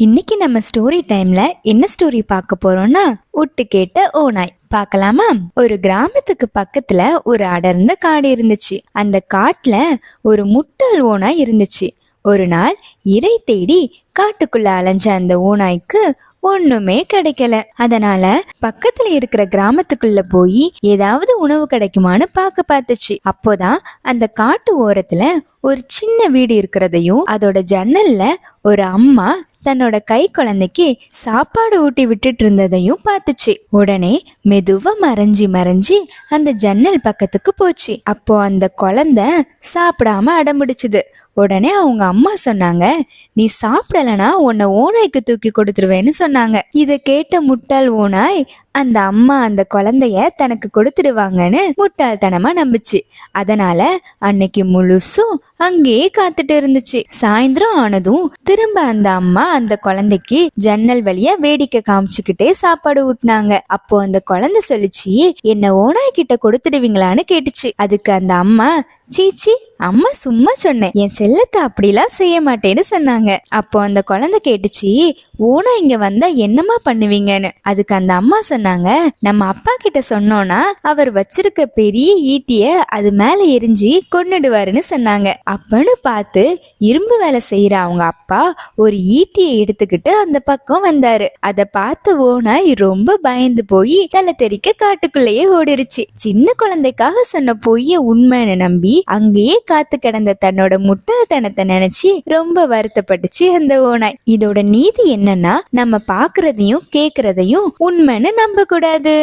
இன்னைக்கு நம்ம ஸ்டோரி டைம்ல என்ன ஸ்டோரி பார்க்க போறோம்னா ஒட்டு கேட்ட ஓநாய். பார்க்கலாமா? ஒரு கிராமத்துக்கு பக்கத்துல ஒரு அடர்ந்த காடு இருந்துச்சு. அந்த காட்டுல ஒரு முட்டாள் ஓநாய் இருந்துச்சு. ஒரு நாள் இறை தேடி காட்டுக்குள்ள அலைஞ்ச அந்த ஓநாய்க்கு ஒண்ணுமே கிடைக்கல. அதனால பக்கத்துல இருக்கிற கிராமத்துக்குள்ள போய் ஏதாவது உணவு கிடைக்குமான்னு பார்க்க பார்த்துச்சு. அப்போதான் அந்த காட்டு ஓரத்துல ஒரு சின்ன வீடு இருக்கிறதையும் அதோட ஜன்னல்ல ஒரு அம்மா தன்னோட கை குழந்தைக்கு சாப்பாடு ஊட்டி விட்டுட்டு இருந்ததையும் பார்த்துச்சு. உடனே மெதுவா மறைஞ்சி மறைஞ்சி அந்த ஜன்னல் பக்கத்துக்கு போச்சு. அப்போ அந்த குழந்தை சாப்பிடாம அடம்பிடிச்சுது. உடனே அவங்க அம்மா சொன்னாங்க நீ சாப்பிடலனா உன்னை ஓநாய்க்கு தூக்கி கொடுத்துருவேன்னு சொன்னாங்க. இதை கேட்ட முட்டாள் ஓநாய் அந்த அம்மா அந்த குழந்தைய தனக்கு கொடுத்துடுவாங்கன்னு முட்டாள்தனமா நம்புச்சு. அதனால அன்னைக்கு முழுசும் அங்கேயே காத்துட்டு இருந்துச்சு. சாயந்தரம் ஆனதும் திரும்ப அந்த அம்மா அந்த குழந்தைக்கு ஜன்னல் வழியா வேடிக்கை காமிச்சுக்கிட்டே சாப்பாடு ஊட்டினாங்க. அப்போ அந்த குழந்தை சொல்லிச்சு என்ன ஓனாய் கிட்ட கொடுத்துடுவீங்களான்னு கேட்டுச்சு. அதுக்கு அந்த அம்மா சீச்சி அம்மா சும்மா சொன்னேன் என் செல்லத்தை அப்படிலாம் செய்ய மாட்டேன்னு சொன்னாங்க. அப்போ அந்த குழந்தை கேட்டுச்சு ஓனா இங்க வந்தா என்னம்மா பண்ணுவீங்கன்னு? அதுக்கு அந்த அம்மா சொன்னாங்க நம்ம அப்பா கிட்ட சொன்னோம்னா அவர் வச்சிருக்க பெரிய ஈட்டிய அது மேல எரிஞ்சு கொன்னுடுவாருன்னு சொன்னாங்க. அப்பன்னு பார்த்து இரும்பு வேலை செய்யற அவங்க அப்பா ஒரு ஈட்டியை எடுத்துக்கிட்டு அந்த பக்கம் வந்தாரு. அதை பார்த்த ஓனாய் ரொம்ப பயந்து போய் தலை தெறிக்க காட்டுக்குள்ளேயே ஓடிருச்சு. சின்ன குழந்தைக்காக சொன்ன பொய்ய உண்மைன்னு நம்பி அங்கேயே காத்து கிடந்த தன்னோட முட்டாள்தனத்தை நினைச்சு ரொம்ப வருத்தப்பட்டுச்சு அந்த ஓனாய் இதோட நீதி என்னன்னா நம்ம பாக்குறதையும் கேக்குறதையும் உண்மைன்னு நம்ப கூடாது